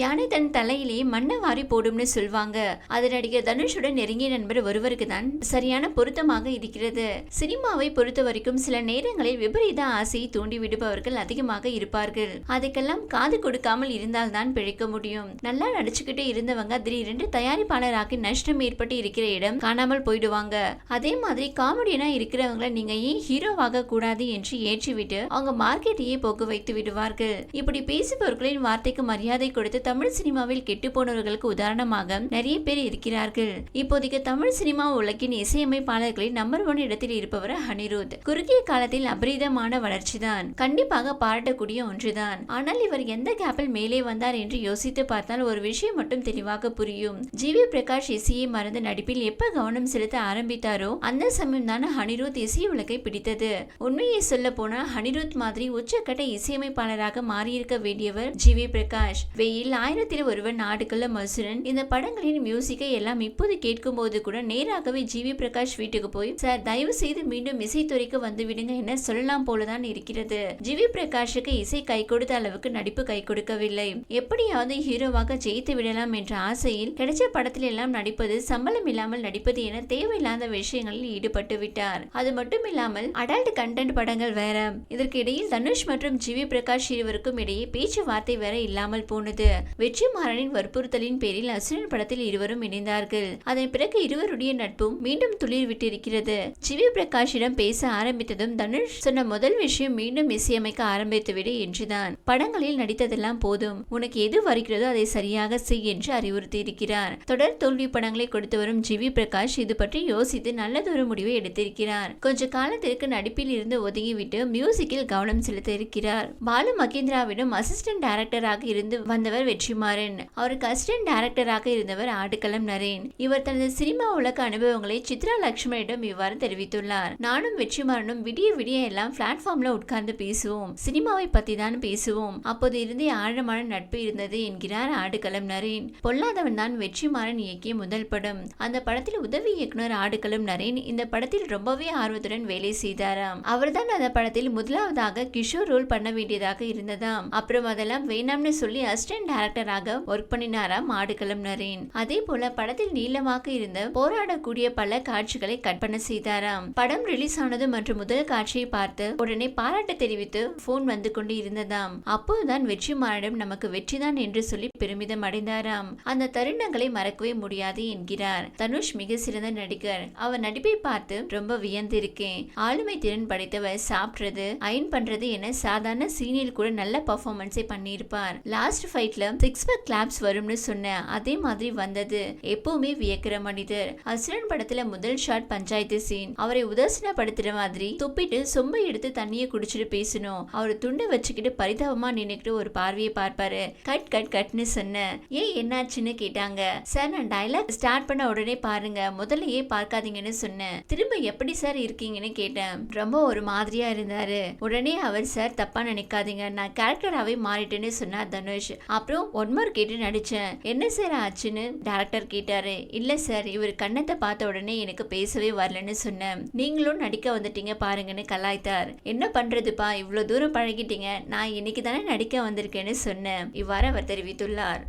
யானை தன் தலையிலே மண்ணை வாரி போடும்னு சொல்வாங்க. அது நடிகர் தனுஷுடன் நெருங்கிய நண்பர் ஒருவருக்கு தான் சரியான பொருத்தமாக இருக்கிறது. சினிமாவை பொறுத்த வரைக்கும் சில நேரங்களில் விபரீத ஆசையை தூண்டி விடுபவர்கள் அதிகமாக இருப்பார்கள். அதுக்கெல்லாம் காது கொடுக்காமல் இருந்தால் தான் பிழைக்க முடியும். நல்லா நடிச்சுக்கிட்டு இருந்தவங்க திடீரென்று தயாரிப்பாளராக்கி நஷ்டம் ஏற்பட்டு இருக்கிற இடம் காணாமல் போயிடுவாங்க. அதே மாதிரி காமெடியனா இருக்கிறவங்களை நீங்க ஏன் ஹீரோவாக கூடாது என்று ஏற்றிவிட்டு அவங்க மார்க்கெட்டையே போக்கு வைத்து விடுவார்கள். இப்படி பேசுபவர்களின் வார்த்தைக்கு மரியாதை கொடுத்து தமிழ் சினிமாவில் கெட்டு போனவர்களுக்கு உதாரணமாக நிறைய பேர் இருக்கிறார்கள். இப்போதைக்கு தமிழ் சினிமா உலகின் இசையமைப்பாளர்களின் நம்பர் ஒன் இடத்தில் இருப்பவர் அனிருத். குறுகிய காலத்தில் அபரிதமான வளர்ச்சிதான். கண்டிப்பாக பாராட்டக்கூடிய ஒன்றுதான். ஆனால் இவர் எந்த கேப்பில் மேலே வந்தார் என்று யோசித்து பார்த்தால் ஒரு விஷயம் மட்டும் தெளிவாக புரியும். ஜி வி பிரகாஷ் இசையை மறந்து நடிப்பில் எப்ப கவனம் செலுத்த ஆரம்பித்தாரோ அந்த சமயம் தான் அனிருத் இசை உலகை பிடித்தது. உண்மையை சொல்ல போனால் அனிருத் மாதிரி உச்சக்கட்ட இசையமைப்பாளராக மாறியிருக்க வேண்டியவர் ஜி வி பிரகாஷ். வெயில் ஆயிரத்தில் ஒருவன் நாடுகள்ல மசுரன். இந்த படங்களின் மியூசிக்கை எல்லாம் இப்போது கேட்கும் போது கூட நேராகவே ஜிவி பிரகாஷ் வீட்டுக்கு போய் சார் தயவு செய்து மீண்டும் இசைத்துறைக்கு வந்து விடுங்க என சொல்லலாம் போலதான் இருக்கிறது. ஜிவி பிரகாஷுக்கு இசை கை கொடுத்த அளவுக்கு நடிப்பு கை கொடுக்கவில்லை. எப்படியாவது ஹீரோவாக ஜெயித்து விடலாம் என்ற ஆசையில் கிடைச்ச படத்தில் எல்லாம் நடிப்பது சம்பளம் இல்லாமல் நடிப்பது என தேவையில்லாத விஷயங்களில் ஈடுபட்டு விட்டார். அது மட்டும் இல்லாமல் அடல்ட் கண்டென்ட் படங்கள் வேற. இதற்கு இடையில் தனுஷ் மற்றும் ஜிவி பிரகாஷ் இருவருக்கும் இடையே பேச்சுவார்த்தை வேற இல்லாமல் போனது. வெற்றிமாறனின் வற்புறுத்தலின் பேரில் அசுரன் படத்தில் இருவரும் இணைந்தார்கள். அதன் பிறகு இருவருடைய நட்பும் மீண்டும் துளிர் விட்டிருக்கிறது ஜிவி பிரகாஷிடம் பேச ஆரம்பித்ததும் தனுஷ் சொன்ன முதல் விஷயம் மீண்டும் இசையமைக்க ஆரம்பித்துவிடு என்றுதான். படங்களில் நடித்ததெல்லாம் போதும். உனக்கு எது வருகிறதோ அதை சரியாக செய் என்று அறிவுறுத்தியிருக்கிறார். தொடர் தோல்வி படங்களை கொடுத்து வரும் ஜிவி பிரகாஷ் இது பற்றி யோசித்து நல்லதொரு முடிவை எடுத்திருக்கிறார். கொஞ்ச காலத்திற்கு நடிப்பில் இருந்து ஒதுங்கிவிட்டு மியூசிக்கில் கவனம் செலுத்த இருக்கிறார் பாலு மகேந்திராவிடம் அசிஸ்டன்ட் டைரக்டராக இருந்து வந்தவர் வெற்றிமாறன். அவருக்கு அசிஸ்டன்ட் டைரக்டராக இருந்தவர் ஆடுகளம் நரேன். இவர் தனது சினிமா உலக அனுபவங்களை சித்ரா லட்சுமணியிடம் இவ்வாறு தெரிவித்துள்ளார். நானும் வெற்றிமாறனும் விடிய விடிய எல்லாம் பிளாட்ஃபார்ம்ல உட்கார்ந்து பேசுவோம். சினிமாவை பத்தி தான் பேசுவோம். அப்போது இருந்தே ஆழமான நட்பு இருந்தது என்கிறார் ஆடுகளம் நரேன். பொல்லாதவன் தான் வெற்றிமாறன் இயக்கிய முதல் படம். அந்த படத்தில் உதவி இயக்குனர் ஆடுகளம் நரேன் இந்த படத்தில் ரொம்பவே ஆர்வத்துடன் வேலை செய்தாராம். அவர்தான் அந்த படத்தில் முதலாவதாக கிஷோர் ரோல் பண்ண வேண்டியதாக இருந்ததாம். அப்புறம் அதெல்லாம் வேணாம்னு சொல்லி அசிஸ்டன்ட் டைரக்டராக ஒர்க் பண்ணினாராம் ஆடுகளம் நரேன் அதே போல படத்தில் நீளமாக இருந்த போராடக்கூடிய பல காட்சிகளை கற்பனை செய்தாராம். படம் ரிலீஸ் ஆனது மற்றும் முதல் காட்சியை பார்த்து உடனே பாராட்டு தெரிவித்து போன் வந்து கொண்டு இருந்ததாம். அப்போதுதான் வெற்றிமாறனிடம் நமக்கு வெற்றிதான் என்று சொல்லி பெருமிதம் அடைந்தாராம். அந்த தருணங்களை மறக்கவே முடியாது என்கிறார் தனுஷ் மிக சிறந்த நடிகர். அவர் நடிப்பை பார்த்து ரொம்ப வியந்திருக்கேன். ஆளுமை திறன் படைத்தவர் சாப்பிடுறது அயன் பண்றது என சாதாரண சீனியில் கூட நல்ல பர்ஃபார்மன்ஸை பண்ணியிருப்பார். லாஸ்ட் ஃபைட்ல சிக்ஸ் பேக் கிளாப்ஸ் வரும்னு சொன்னேன் அதே மாதிரி வந்தது. எப்பவுமே வியக்கிற மனிதர். அசுரன் படத்துல முதல் ஷாட் பஞ்சாயத்து சீன் அவரை உதாசனப்படுத்துற மாதிரி துப்பிட்டு சொம்பை எடுத்து தண்ணியை குடிச்சிட்டு பேசணும். அவர் துண்டை வச்சுக்கிட்டு பரிதாபமா நின்னுக்கிட்டு ஒரு பார்வையை பார்ப்பாரு. கட் கட் கட்னு சொன்னேன் ஏன் என்னாச்சுன்னு கேட்டாங்க. சார் நான் டைலாக் ஸ்டார்ட் பண்ண உடனே பாருங்க. முதல்லயே பார்க்காதீங்கன்னு சொன்னேன் திரும்ப எப்படி சார் இருக்கீங்கன்னு கேட்டேன். ரொம்ப ஒரு மாதிரியா இருந்தாரு. உடனே அவர் சார் தப்பா நினைக்காதீங்க. நான் கேரக்டராகவே மாறிட்டேன்னு சொன்னார் தனுஷ். அப்புறம் ஒன் ஒன்மோர் கேட்டு நடிச்சேன். என்ன சார் ஆச்சுன்னு? டேரக்டர் கேட்டாரு. இல்ல சார் இவர் கண்ணத்தை பார்த்த உடனே எனக்கு பேசவே வரலன்னு சொன்னேன். நீங்களும் நடிக்க வந்துட்டீங்க பாருங்கன்னு கலாய்த்தார். என்ன பண்றதுப்பா? இவ்வளவு தூரம் பழகிட்டீங்க. நான் இன்னைக்கு தானே நடிக்க வந்திருக்கேன்னு சொன்னேன் இவ்வாறு அவர் தெரிவித்துள்ளார்.